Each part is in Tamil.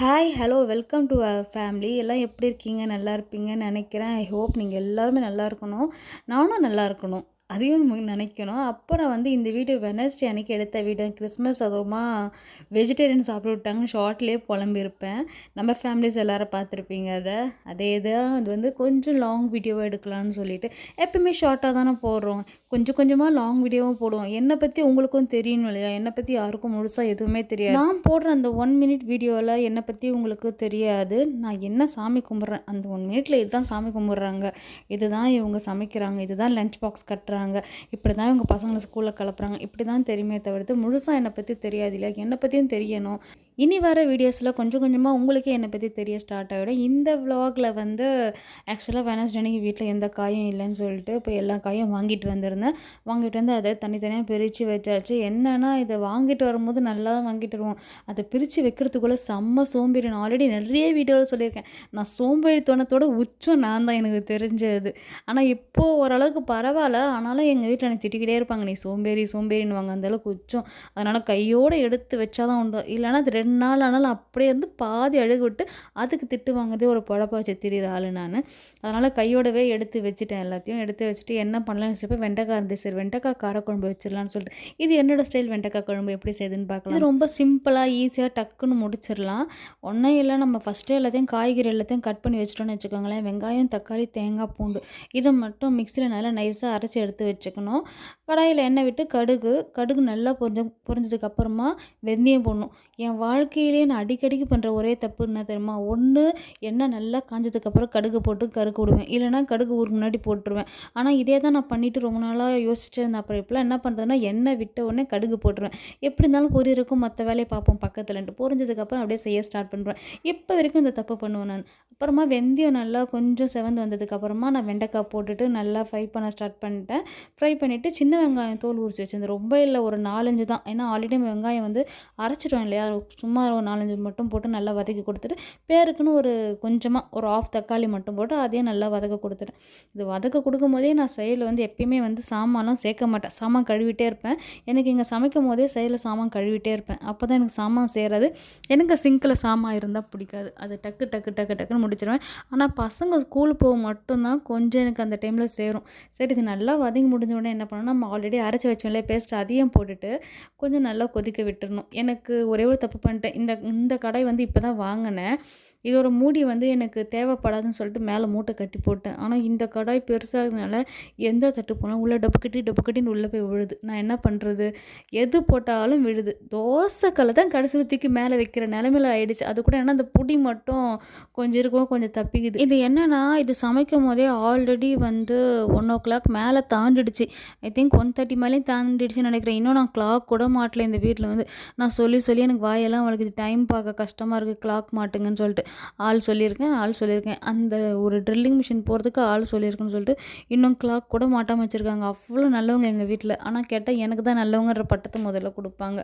Hi hello welcome to our family எல்லாம் எப்படி இருக்கீங்க? நல்லா இருப்பீங்கன்னு நினைக்கிறேன். ஐ ஹோப் நீங்கள் எல்லாருமே நல்லா இருக்கணும். நானும் நல்லா இருக்கணும். அதையும் நம்ம நினைக்கணும். அப்புறம் வந்து இந்த வீடியோ வெனஸ்டே அன்றைக்கி எடுத்த வீடியோ கிறிஸ்மஸ் அதுவுமா வெஜிடேரியன் சாப்பிட விட்டாங்கன்னு ஷார்ட்லேயே புலம்பியிருப்பேன். நம்ம ஃபேமிலிஸ் எல்லோரும் பார்த்துருப்பீங்க அதை. அதே தான் அது வந்து கொஞ்சம் லாங் வீடியோவாக எடுக்கலாம்னு சொல்லிட்டு. எப்பயுமே ஷார்ட்டாக தானே போடுறோம். கொஞ்சம் கொஞ்சமாக லாங் வீடியோவும் போடுவோம். என்னை பற்றி உங்களுக்கும் தெரியணும் இல்லையா? என்னை பற்றி யாருக்கும் முழுசாக எதுவுமே தெரியாது. நான் போடுற அந்த ஒன் மினிட் வீடியோவில் என்னை பற்றி உங்களுக்கு தெரியாது. நான் என்ன சாமி கும்பிட்றேன்? அந்த ஒன் மினிட்டில் இதுதான் சாமி கும்பிட்றாங்க. இதுதான் இவங்க சமைக்கிறாங்க. இதுதான் லஞ்ச் பாக்ஸ் கட்டுறாங்க. இப்படி தான் இவங்க பசங்களை ஸ்கூலில் கிளப்புறாங்க இப்படி தான் தெரியுமே தவிர்த்து முழுசாக என்னை பற்றி தெரியாது இல்லையா? என்னை பற்றியும் தெரியணும். இனி வர வீடியோஸில் கொஞ்சம் கொஞ்சமாக உங்களுக்கே என்னை பற்றி தெரிய ஸ்டார்ட் ஆகிடும் இந்த விலாகில் வந்து ஆக்சுவலாக வெனஸ்டே வீட்டில் எந்த காயும் இல்லைன்னு சொல்லிட்டு இப்போ எல்லா காயும் வாங்கிட்டு வந்திருந்தேன். வாங்கிட்டு வந்து அதை தனித்தனியாக பிரித்து வச்சாச்சு. என்னென்னா இதை வாங்கிட்டு வரும்போது நல்லா தான் வாங்கிட்டு வருவோம். அதை பிரித்து வைக்கிறதுக்குள்ளே செம்ம சோம்பேறி நான் ஆல்ரெடி நிறைய வீடியோவில் சொல்லியிருக்கேன். நான் சோம்பேறித்தனத்தோட உச்சம் நான் தான் எனக்கு தெரிஞ்சது. ஆனால் இப்போது ஓரளவுக்கு பரவாயில்ல. ஆனாலும் எங்கள் வீட்டில் எனக்கு திட்டிக்கிட்டே இருப்பாங்க. நீ சோம்பேறி சோம்பேறின்னு வாங்க அளவுக்கு உச்சம். அதனால் கையோடு எடுத்து வச்சாதான் உண்டு. இல்லைன்னா அது ரெண்டு நாள் ஆனாலும் அப்படியே இருந்து பாதி அழுகு விட்டு அதுக்கு திட்டு வாங்குறதே ஒரு பொழப்பா வச்சு திரியிற ஆள் நான். அதனால் கையோடவே எடுத்து வச்சுட்டேன் எல்லாத்தையும். எடுத்து வச்சுட்டு என்ன பண்ணலாம்னு வச்சப்போ வெண்டைக்காய் இருந்துச்சு சரி வெண்டைக்காய் காரக்குழம்பு வச்சிடலாம்னு சொல்லிட்டு. இது என்னோட ஸ்டைல் வெண்டைக்காய் குழம்பு எப்படி செய்யுதுன்னு பார்க்கலாம். இது ரொம்ப சிம்பிளாக ஈஸியாக டக்குன்னு முடிச்சிடலாம். ஒன்றே இல்லை நம்ம ஃபஸ்ட்டே எல்லாத்தையும் காய்கறி எல்லாத்தையும் கட் பண்ணி வச்சிட்டோம்னு வச்சுக்கோங்களேன். வெங்காயம் தக்காளி தேங்காய் பூண்டு இதை மட்டும் மிக்சியில் நல்லா நைஸாக அரைச்சி எடுத்து வச்சுக்கணும். கடாயில் எண்ணெய் விட்டு கடுகு கடுகு நல்லா பொரிஞ்ச பொரிஞ்சதுக்கப்புறமா வெந்தயம் போடணும். என் வாழ்க்கையிலே நான் அடிக்கடிக்கு பண்ணுற ஒரே தப்பு என்ன தெரியுமா? ஒன்று எண்ணெய் நல்லா காஞ்சதுக்கப்புறம் கடுகு போட்டு கருக்கு விடுவேன். இல்லைனா கடுகு ஊருக்கு முன்னாடி போட்டுருவேன். ஆனால் இதே தான் நான் பண்ணிவிட்டு ரொம்ப நாளாக யோசிச்சுட்டு இருந்தேன். அப்புறம் இப்போலாம் என்ன பண்ணுறதுன்னா எண்ணெய் விட்ட உடனே கடுகு போட்டுருவேன். எப்படி இருந்தாலும் பொரியருக்கும் மற்ற வேலையை பார்ப்போம். பக்கத்துலன்ட்டு பொரிஞ்சதுக்கப்புறம் அப்படியே செய்ய ஸ்டார்ட் பண்ணுறேன் இப்போ வரைக்கும் இந்த தப்பு பண்ணுவேன் நான். அப்புறமா வெந்தயம் நல்லா கொஞ்சம் செவந்து வந்ததுக்கப்புறமா நான் வெண்டைக்காய் போட்டுட்டு நல்லா ஃப்ரை பண்ண ஸ்டார்ட் பண்ணிட்டேன். ஃப்ரை பண்ணிவிட்டு சின்ன வெங்காயம் தோல் உரிச்சு வச்சிருந்தேன். ரொம்ப இல்லை ஒரு நாலஞ்சு தான். ஏன்னா ஆல்ரெடி வெங்காயம் வந்து அரைச்சிட்டோம் இல்லையா? சும்மா ஒரு நாலஞ்சு மட்டும் போட்டு நல்லா வதக்கி கொடுத்துட்டு பேருக்குன்னு ஒரு கொஞ்சமாக ஒரு ஆஃப் தக்காளி மட்டும் போட்டு அதையும் நல்லா வதக்க கொடுத்துட்டேன். இது வதக்க கொடுக்கும் போதே நான் சைடில் வந்து எப்பயுமே வந்து சாமான்லாம் சேர்க்க மாட்டேன். சாமான் கழுவிட்டே இருப்பேன். எனக்கு இங்கே சமைக்கும் போதே சைடில் சாமான் கழுவிட்டே இருப்பேன். அப்போ தான் எனக்கு சாமான் சேராது எனக்கு சிங்கில் சாமான் இருந்தால் பிடிக்காது. அது டக்கு டக்கு டக்கு டக்குன்னு முடிச்சிருவேன். ஆனால் பசங்க ஸ்கூல் போக மட்டும்தான் கொஞ்சம் எனக்கு அந்த டைமில் சேரும். சரி இது நல்லா வதங்கி முடிஞ்ச உடனே என்ன பண்ணணும்? நம்ம ஆல்ரெடி அரைச்சி வச்சோம்ல பேஸ்ட் அதையும் போட்டுட்டு கொஞ்சம் நல்லா கொதிக்க விட்டுறணும். எனக்கு ஒரே ஒரு தப்பு பண்ணிட்டேன். இந்த இந்த கடை வந்து இப்போ தான் வாங்கினேன். இதோட மூடி வந்து எனக்கு தேவைப்படாதுன்னு சொல்லிட்டு மேலே மூட்டை கட்டி போட்டேன். ஆனால் இந்த கடாய் பெருசாகிறதுனால எந்த தட்டு போனாலும் உள்ளே டப்பு கட்டி டப்பு கட்டின்னு உள்ளே போய் விழுது. நான் என்ன பண்ணுறது? எது போட்டாலும் விழுது. தோசைக்கல்லை தான் கடைசியில் தூக்கி மேலே வைக்கிற நிலமையில ஆயிடுச்சு. அது கூட என்ன அந்த புடி மட்டும் கொஞ்சம் இருக்கும் கொஞ்சம் தப்பிக்குது. இது என்னென்னா இது சமைக்கும் போதே ஆல்ரெடி வந்து ஒன் ஓ கிளாக் மேலே தாண்டிடுச்சு. ஐ திங்க் ஒன் தேர்ட்டி மேலேயும் தாண்டிடுச்சுன்னு நினைக்கிறேன். இன்னும் நான் கிளாக் கூட மாட்டல இந்த வீட்டில் வந்து. நான் சொல்லி சொல்லி எனக்கு வாயெல்லாம் வளர்க்குது டைம் பார்க்க கஷ்டமாக இருக்குது கிளாக் மாட்டுங்கன்னு சொல்லிட்டு. ஆள் சொல்லியிருக்கேன் ஆள் சொல்லியிருக்கேன். அந்த ஒரு ட்ரில்லிங் மிஷின் போகிறதுக்கு ஆள் சொல்லியிருக்கேன்னு சொல்லிட்டு இன்னும் கிளாக் கூட மாட்டாமல் வச்சுருக்காங்க. அவ்வளோ நல்லவங்க எங்கள் வீட்டில் ஆனால் கேட்டால் எனக்கு தான் நல்லவங்கன்ற பட்டத்தை முதல்ல கொடுப்பாங்க.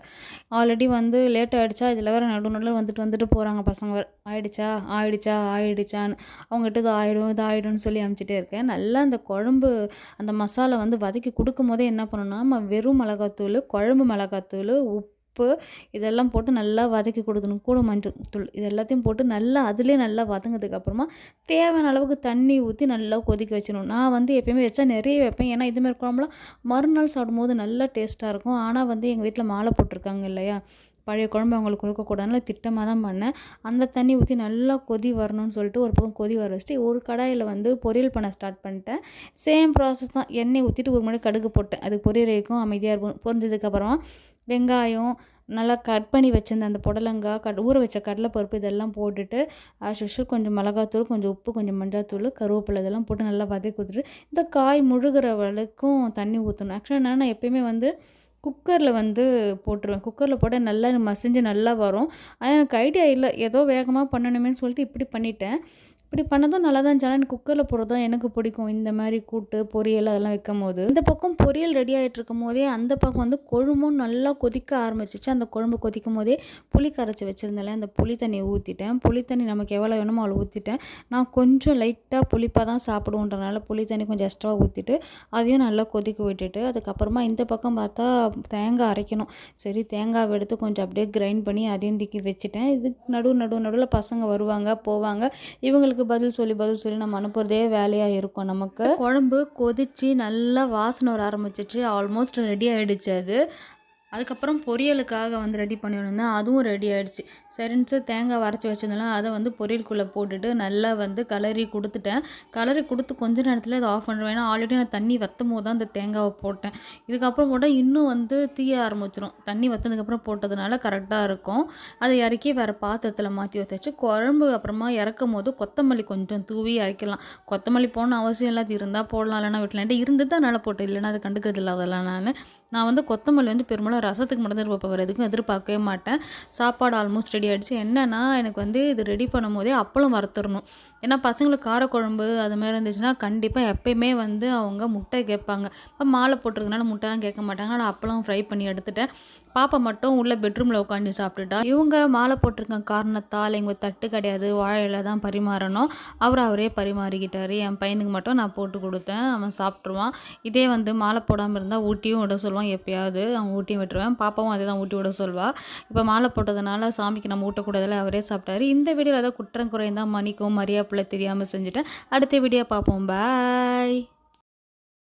ஆல்ரெடி வந்து லேட் ஆகிடுச்சா இதில் வேறு நடு நடுவில் வந்துட்டு வந்துட்டு போகிறாங்க பசங்க. ஆயிடுச்சா? ஆயிடுச்சா? ஆயிடுச்சான்னு. அவங்ககிட்ட இது ஆயிடும் இது ஆயிடும்னு சொல்லி அமுச்சிட்டே இருக்கேன். நல்லா அந்த குழம்பு அந்த மசாலா வந்து வதக்கி கொடுக்கும் போதே என்ன பண்ணணும்னா வெறும் மிளகாத்தூள் குழம்பு மிளகாத்தூள் உப்பு உப்பு இதெல்லாம் போட்டு நல்லா வதக்கி கொடுக்கணும். கூட மஞ்சள் தூள் இது எல்லாத்தையும் போட்டு நல்லா அதுலேயே நல்லா வதங்கினதுக்கப்புறமா தேவையான அளவுக்கு தண்ணி ஊற்றி நல்லா கொதிக்க வச்சிடணும். நான் வந்து எப்பயுமே வச்சா நிறைய வைப்பேன். ஏன்னா இதுமாதிரி குழம்புலாம் மறுநாள் சாப்பிடும்போது நல்லா டேஸ்ட்டாக இருக்கும். ஆனால் வந்து எங்கள் வீட்டில் மாலை போட்டிருக்காங்க இல்லையா? பழைய குழம்பு அவங்களுக்கு கொடுக்கக்கூடாதுனால திட்டமாக தான் பண்ணேன். அந்த தண்ணி ஊற்றி நல்லா கொதி வரணும்னு சொல்லிட்டு ஒரு பக்கம் கொதி வர வச்சுட்டு ஒரு கடாயில் வந்து பொரியல் பண்ண ஸ்டார்ட் பண்ணிட்டேன். சேம் ப்ராசஸ் தான். எண்ணெய் ஊற்றிட்டு ஒரு மணி கடுகு போட்டேன். அது பொரியல் வைக்கும் அமைதியாக இருக்கும். பொரிஞ்சதுக்கப்புறமா வெங்காயம் நல்லா கட் பண்ணி வச்சிருந்த அந்த புடலங்காய் கட் ஊற வச்ச கடலைப்பருப்பு இதெல்லாம் போட்டுட்டு ஆஸ் கொஞ்சம் மிளகாத்தூள் கொஞ்சம் உப்பு கொஞ்சம் மஞ்சள்தூள் கருவேப்பிலை இதெல்லாம் போட்டு நல்லா வதக்கி ஊற்றுட்டு இந்த காய் முழுகிற வரைக்கும் தண்ணி ஊற்றணும் ஆக்சுவலாக என்னன்னா நான் எப்பயுமே வந்து குக்கரில் வந்து போட்டுருவேன். குக்கரில் போட்டால் நல்லா மசிஞ்சு நல்லா வரும். ஆனால் எனக்கு ஐடியா இல்லை. ஏதோ வேகமாக பண்ணணுமேன்னு சொல்லிட்டு இப்படி பண்ணிட்டேன். இப்படி பண்ணதும் நல்லா தான் இருந்துச்சு ஆனால் குக்கரில் போடுறதும் எனக்கு பிடிக்கும். இந்த மாதிரி கூட்டு பொரியல் அதெல்லாம் வைக்கும் போது இந்த பக்கம் பொரியல் ரெடி ஆகிட்டு இருக்கும் போதே அந்த பக்கம் வந்து கொழும்பும் நல்லா கொதிக்க ஆரம்பிச்சிச்சு. அந்த குழம்பு கொதிக்கும் போதே புளி கரைச்சி வச்சுருந்தால அந்த புளி தண்ணியை ஊற்றிட்டேன் புளி தண்ணி நமக்கு எவ்வளோ வேணுமோ அவ்வளோ ஊற்றிட்டேன் நான் கொஞ்சம் லைட்டாக புளிப்பாக தான் சாப்பிடுவோன்றனால புளி தண்ணி கொஞ்சம் எக்ஸ்ட்ரா ஊற்றிட்டு அதையும் நல்லா கொதிக்க விட்டுட்டு அதுக்கப்புறமா இந்த பக்கம் பார்த்தா தேங்காய் அரைக்கணும். சரி தேங்காவை எடுத்து கொஞ்சம் அப்படியே கிரைண்ட் பண்ணி அதையும் திக்கி வச்சுட்டேன். இது நடு நடு நடுவில் பசங்க வருவாங்க போவாங்க. இவங்களுக்கு பதில் சொல்லி பதில் சொல்லி நம்ம அனுப்புறதே வேலையாக இருக்கும் நமக்கு. குழம்பு கொதிச்சு நல்லா வாசனை வர ஆரம்பிச்சிச்சு. ஆல்மோஸ்ட் ரெடி ஆகிடுச்சு அது. அதுக்கப்புறம் பொரியலுக்காக வந்து ரெடி பண்ணியிருந்தேன். அதுவும் ரெடி ஆகிடுச்சு சரின்ட்டு தேங்காய் வரைச்சி வச்சிருந்தேன் அதை வந்து பொரியலுக்குள்ளே போட்டுட்டு நல்லா வந்து கலரி கொடுத்துட்டேன். கலரி கொடுத்து கொஞ்ச நேரத்தில் அதை ஆஃப் பண்ணுவேன் ஏன்னா ஆல்ரெடி நான் தண்ணி வற்றும் போது தான் அந்த தேங்காவை போட்டேன். இதுக்கப்புறம் போட்டால் இன்னும் வந்து தீய ஆரம்பிச்சிடும் தண்ணி வற்றினதுக்கப்புறம் போட்டதுனால கரெக்டாக இருக்கும். அதை இறக்கி வேறு பாத்திரத்தில் மாற்றி வச்சாச்சு. குழம்பு அப்புறமா இறக்கும் போது கொத்தமல்லி கொஞ்சம் தூவி இறக்கலாம் கொத்தமல்லி போடணும் அவசியம் இல்லாத இருந்தால் போடலாம். இல்லைனா வீட்டில் இருந்து தான் நல்லா போட்டேன். இல்லைன்னா அது கண்டுக்கிறது இல்லை அதெல்லாம் நான். நான் வந்து கொத்தமல்லி வந்து பெரும்பாலும் ரசத்துக்கு மட்டும் தான் இருப்பேன் எதுக்கும் எதிர்பார்க்கவே மாட்டேன். சாப்பாடு ஆல்மோஸ்ட் ரெடி ஆகிடுச்சு என்னென்னா எனக்கு வந்து இது ரெடி பண்ணும் போதே அப்பளம் வறுத்துடணும். ஏன்னா பசங்களுக்கு காரக்குழம்பு அது மாதிரி இருந்துச்சுன்னா கண்டிப்பாக எப்பயுமே வந்து அவங்க முட்டை கேட்பாங்க. இப்போ மாலை போட்டிருக்கனால முட்டைலாம் கேட்க மாட்டாங்க. ஆனால் அப்பளம் ஃப்ரை பண்ணி எடுத்துட்டேன். பாப்பா மட்டும் உள்ளே பெட்ரூமில் உட்காந்து சாப்பிட்டுட்டா. இவங்க மாலை போட்டிருக்க காரணத்தால் எங்கள் தட்டு கிடையாது வாழையில தான் பரிமாறணும். அவர் அவரே பரிமாறிக்கிட்டார். என் பையனுக்கு மட்டும் நான் போட்டு கொடுத்தேன். அவன் சாப்பிட்ருவான் இதே வந்து மாலை போடாமல் இருந்தால் ஊட்டியும் விட சொல்லுவான். எப்பயாவது அவன் ஊட்டியும் விட்டுருவேன். பாப்பாவும் அதே தான் ஊட்டி விட சொல்வாள் இப்போ மாலை போட்டதுனால சாமிக்கு நம்ம ஊட்டக்கூடாதுல அவரே சாப்பிட்டாரு. இந்த வீடியோவில் ஏதாவது குற்றம் குறைந்தால் மணிக்கும் மரியாப்பிள்ளை தெரியாமல் செஞ்சுட்டேன். அடுத்த வீடியோ பார்ப்போம் பாய்